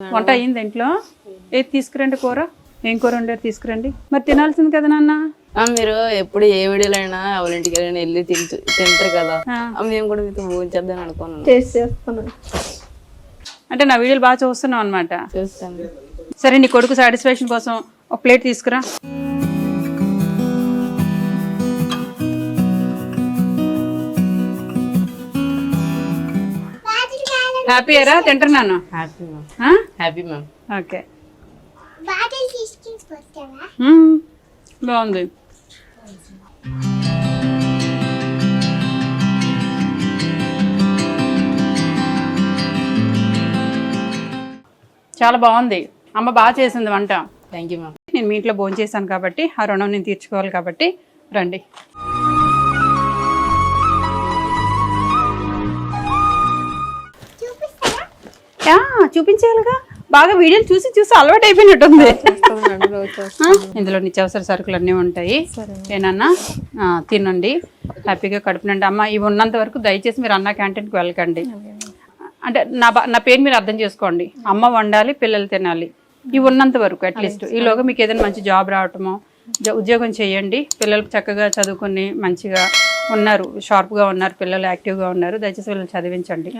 వంట అయ్యింది ఇంట్లో ఏది తీసుకురండి కూర? ఏం కూర వండారు తీసుకురండి? మరి తినాల్సింది కదా నాన్న. ఆ, మీరు ఎప్పుడు ఏ వీడియోలో అయినా వాళ్ళ ఇంటికి వెళ్ళినా వెళ్ళి తింటు తింటారు కదా. మేము కూడా మీతో భోజనం చేద్దాం అనుకున్నాను చేస్తున్నాను అంటే నా వీడియోలు బాగా చూస్తున్నావు అనమాట చూస్తాను. సరే నీ కొడుకు సాటిస్ఫాక్షన్ కోసం ఒక ప్లేట్ తీసుకురా. హ్యాపీ అరా తింటున్నాను హ్యాపీ మ్యామ్ ఓకే. బాగుంది. చాలా బాగుంది. అమ్మ బాగా చేసింది వంట. థ్యాంక్ యూ మ్యామ్ నేను మీ ఇంట్లో భోజనం చేశాను కాబట్టి ఆ రుణం నేను తీర్చుకోవాలి కాబట్టి రండి. చూపించేయాలిగా? బాగా వీడియోలు చూసి చూసి అలవాటు అయిపోయినట్టుంది. ఇందులో నిత్యావసర సరుకులు అన్నీ ఉంటాయి ఏనన్నా? తినండి. హ్యాపీగా కడుపు నిండి అమ్మ ఇవి ఉన్నంత వరకు దయచేసి మీరు అన్న క్యాంటీన్కి వెళ్ళకండి. అంటే నా బా- నా పేరు మీరు అర్థం చేసుకోండి. అమ్మ వండాలి పిల్లలు తినాలి. ఇవి ఉన్నంత వరకు అట్లీస్ట్ ఈలోగా మీకు ఏదైనా మంచి జాబ్ రావటమో ఉద్యోగం చేయండి. పిల్లలకు చక్కగా చదువుకొని మంచిగా ఉన్నారు. షార్ప్గా ఉన్నారు. పిల్లలు యాక్టివ్గా ఉన్నారు. దయచేసి వీళ్ళని చదివించండి.